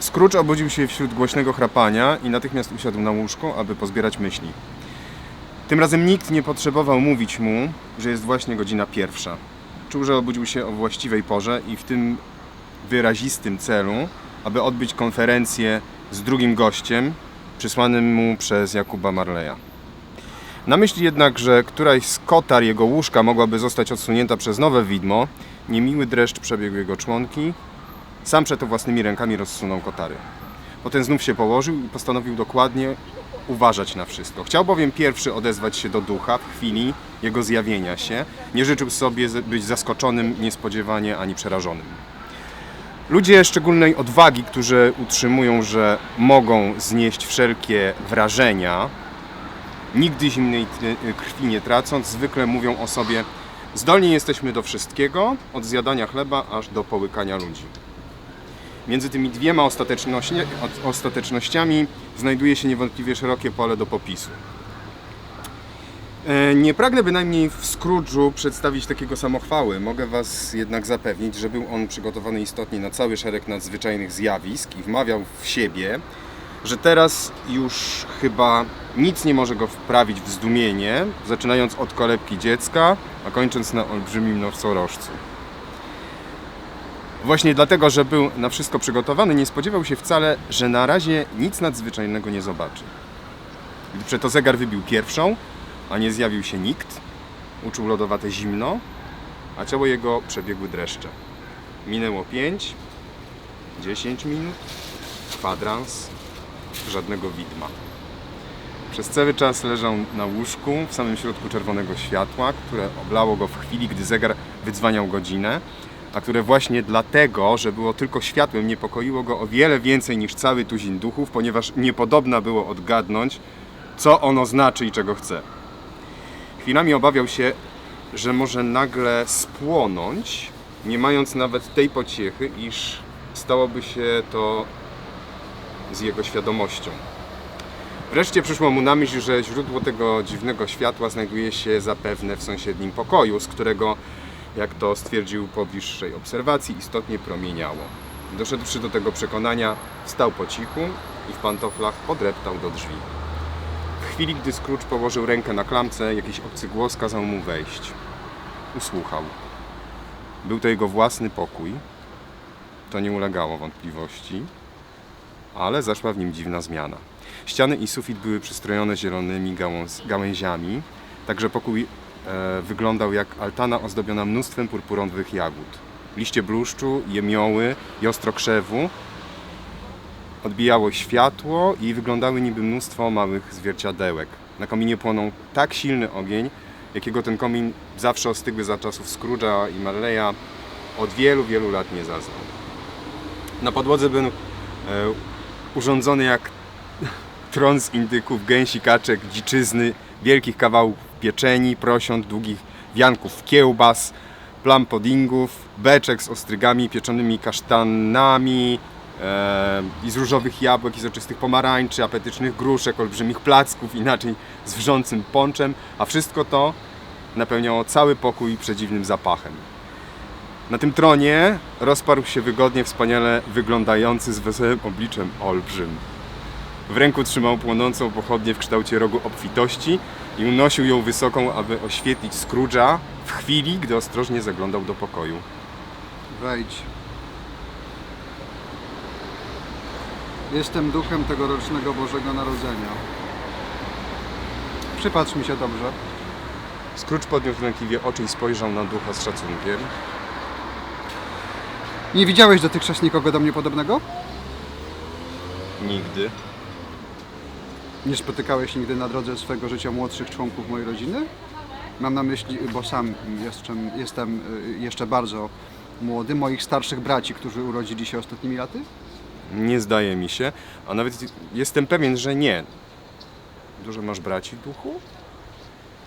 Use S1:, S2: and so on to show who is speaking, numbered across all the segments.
S1: Scrooge obudził się wśród głośnego chrapania i natychmiast usiadł na łóżku, aby pozbierać myśli. Tym razem nikt nie potrzebował mówić mu, że jest właśnie godzina pierwsza. Czuł, że obudził się o właściwej porze i w tym wyrazistym celu, aby odbyć konferencję z drugim gościem, przysłanym mu przez Jakuba Marleya. Na myśl jednak, że któraś z kotar jego łóżka mogłaby zostać odsunięta przez nowe widmo, niemiły dreszcz przebiegł jego członki. Sam przeto własnymi rękami rozsunął kotary. Potem znów się położył i postanowił dokładnie uważać na wszystko. Chciał bowiem pierwszy odezwać się do ducha w chwili jego zjawienia się. Nie życzył sobie być zaskoczonym niespodziewanie ani przerażonym. Ludzie szczególnej odwagi, którzy utrzymują, że mogą znieść wszelkie wrażenia, nigdy zimnej krwi nie tracąc, zwykle mówią o sobie: Zdolni jesteśmy do wszystkiego, od zjadania chleba aż do połykania ludzi. Między tymi dwiema ostateczności, ostatecznościami znajduje się niewątpliwie szerokie pole do popisu. E, Nie pragnę bynajmniej w Scrooge'u przedstawić takiego samochwały. Mogę Was jednak zapewnić, że był on przygotowany istotnie na cały szereg nadzwyczajnych zjawisk i wmawiał w siebie, że teraz już chyba nic nie może go wprawić w zdumienie, zaczynając od kolebki dziecka, a kończąc na olbrzymim nosorożcu. Właśnie dlatego, że był na wszystko przygotowany, nie spodziewał się wcale, że na razie nic nadzwyczajnego nie zobaczy. Gdy przeto zegar wybił pierwszą, a nie zjawił się nikt, uczuł lodowate zimno, a ciało jego przebiegły dreszcze. Minęło 5, 10 minut, kwadrans, żadnego widma. Przez cały czas leżał na łóżku w samym środku czerwonego światła, które oblało go w chwili, gdy zegar wydzwaniał godzinę, a które właśnie dlatego, że było tylko światłem, niepokoiło go o wiele więcej niż cały tuzin duchów, ponieważ niepodobna było odgadnąć, co ono znaczy i czego chce. Chwilami obawiał się, że może nagle spłonąć, nie mając nawet tej pociechy, iż stałoby się to z jego świadomością. Wreszcie przyszło mu na myśl, że źródło tego dziwnego światła znajduje się zapewne w sąsiednim pokoju, z którego, jak to stwierdził po bliższej obserwacji, istotnie promieniało. Doszedłszy do tego przekonania, wstał po cichu i w pantoflach podreptał do drzwi. W chwili, gdy Scrooge położył rękę na klamce, jakiś obcy głos kazał mu wejść. Usłuchał. Był to jego własny pokój. To nie ulegało wątpliwości, ale zaszła w nim dziwna zmiana. Ściany i sufit były przystrojone zielonymi gałąz, gałęziami, także pokój wyglądał jak altana ozdobiona mnóstwem purpurowych jagód. Liście bluszczu, jemioły i ostrokrzewu odbijało światło i wyglądały niby mnóstwo małych zwierciadełek. Na kominie płonął tak silny ogień, jakiego ten komin zawsze ostygły za czasów Scrooge'a i Marleya od wielu, wielu lat nie zaznał. Na podłodze był e, urządzony jak tron z indyków, gęsi, kaczek, dziczyzny, wielkich kawałów pieczeni, prosiąt, długich wianków kiełbas, plam puddingów, beczek z ostrygami, pieczonymi kasztanami e, i z różowych jabłek i soczystych pomarańczy, apetycznych gruszek, olbrzymich placków, inaczej z wrzącym ponczem, a wszystko to napełniało cały pokój przedziwnym zapachem. Na tym tronie rozparł się wygodnie, wspaniale wyglądający z wesołym obliczem olbrzym. W ręku trzymał płonącą pochodnię w kształcie rogu obfitości i unosił ją wysoką, aby oświetlić Scrooge'a w chwili, gdy ostrożnie zaglądał do pokoju.
S2: Wejdź. Jestem duchem tegorocznego Bożego Narodzenia. Przypatrz mi się dobrze.
S1: Scrooge podniósł lękliwie oczy i spojrzał na ducha z szacunkiem.
S2: Nie widziałeś dotychczas nikogo do mnie podobnego?
S1: Nigdy.
S2: Nie spotykałeś nigdy na drodze swego życia młodszych członków mojej rodziny? Mam na myśli, bo sam jestem, jestem y, jeszcze bardzo młody, moich starszych braci, którzy urodzili się ostatnimi laty?
S1: Nie zdaje mi się, a nawet jestem pewien, że nie. Dużo masz braci w duchu?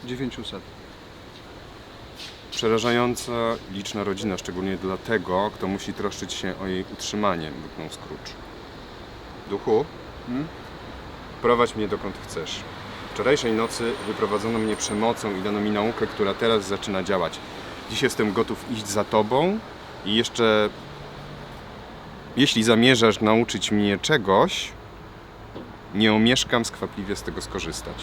S2: 900.
S1: Przerażająca liczna rodzina, szczególnie dla tego, kto musi troszczyć się o jej utrzymanie, mruknął Scrooge. Duchu,
S2: Hmm?
S1: Prowadź mnie dokąd chcesz. Wczorajszej nocy wyprowadzono mnie przemocą i dano mi naukę, która teraz zaczyna działać. Dziś jestem gotów iść za tobą i jeszcze Jeśli zamierzasz nauczyć mnie czegoś, nie omieszkam skwapliwie z tego skorzystać.